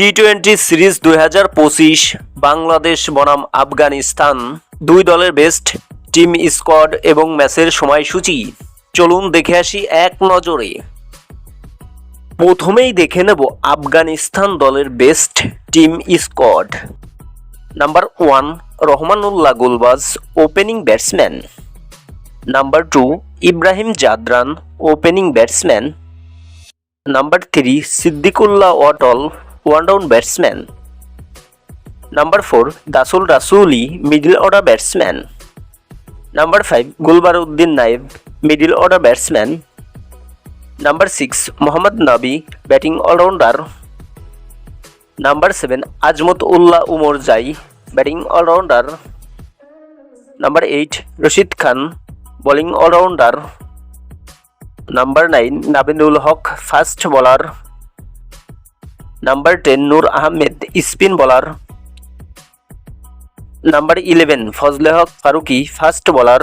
T twenty series দুই হাজার পঁচিশ, বাংলাদেশ বনাম আফগানিস্তান, দুই দলের বেস্ট টিম স্কোয়াড এবং ম্যাচের সময়সূচি। চলুন দেখে আসি এক নজরে। প্রথমেই দেখে নেব আফগানিস্তান দলের best team squad number one Rahmanullah Gurbaz opening batsman number two Ibrahim Zadran opening batsman number three Sediqullah Atal one down batsman number four দাসুল Rasooli middle order batsman number five Gulbadin Naib middle order batsman number six Mohammad Nabi batting allrounder number seven Azmatullah Omarzai batting allrounder number eight Rashid Khan bowling allrounder number nine Naveen-ul-Haq fast bowler number ten Noor Ahmad spin bowler number eleven Fazalhaq Farooqi fast bowler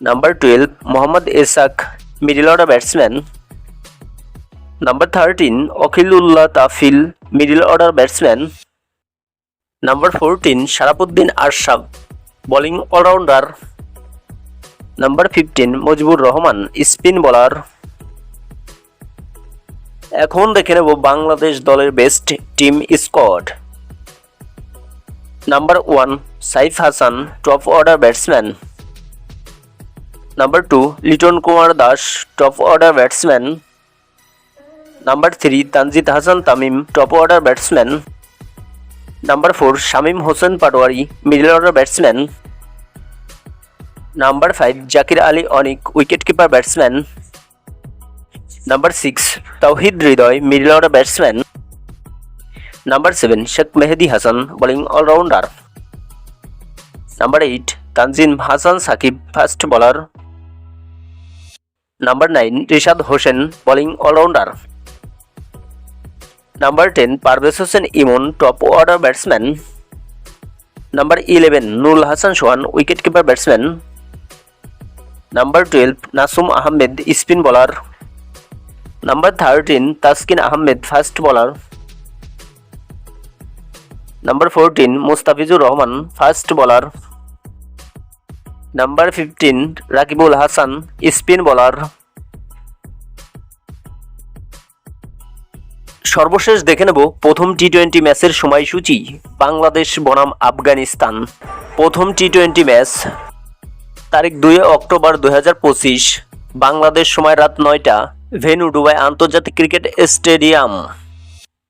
number twelve Mohammad Ishaq middle order batsman number thirteen অখিলুল্লাহ তাফিল middle order batsman number fourteen Sharafuddin আরশাব bowling allrounder number fifteen Mujeebur Rahman spin bowler এখন দেখে নেব বাংলাদেশ দলের best team squad number one Saif Hasan top order batsman number two Litton Kumar Das top order batsman number three Tanzid Hasan Tamim top order batsman number four Shamim Hossain Patwari middle order batsman number five Jaker Ali Anik wicket keeper batsman number six Towhid Hridoy middle order batsman number seven Sheikh Mahedi Hasan bowling allrounder number eight Tanzim Hasan Sakib fast bowler number nine Rishad Hossain bowling allrounder number ten Parvez Hossain Emon top order batsman number eleven Nurul Hasan Sohan wicket keeper batsman number twelve Nasum Ahmed spin bowler number thirteen Taskin Ahmed fast bowler number fourteen Mustafizur Rahman fast bowler number fifteen Rakibul Hasan spin bowler সর্বশেষ দেখে নেব প্রথম T twenty ম্যাচের সময়সূচি, বাংলাদেশ বনাম আফগানিস্তান। প্রথম T twenty match, তারিখ দুই অক্টোবর দু হাজার পঁচিশ, বাংলাদেশ সময় রাত নয়টা। ভেনু ডুবাই আন্তর্জাতিক ক্রিকেট স্টেডিয়াম।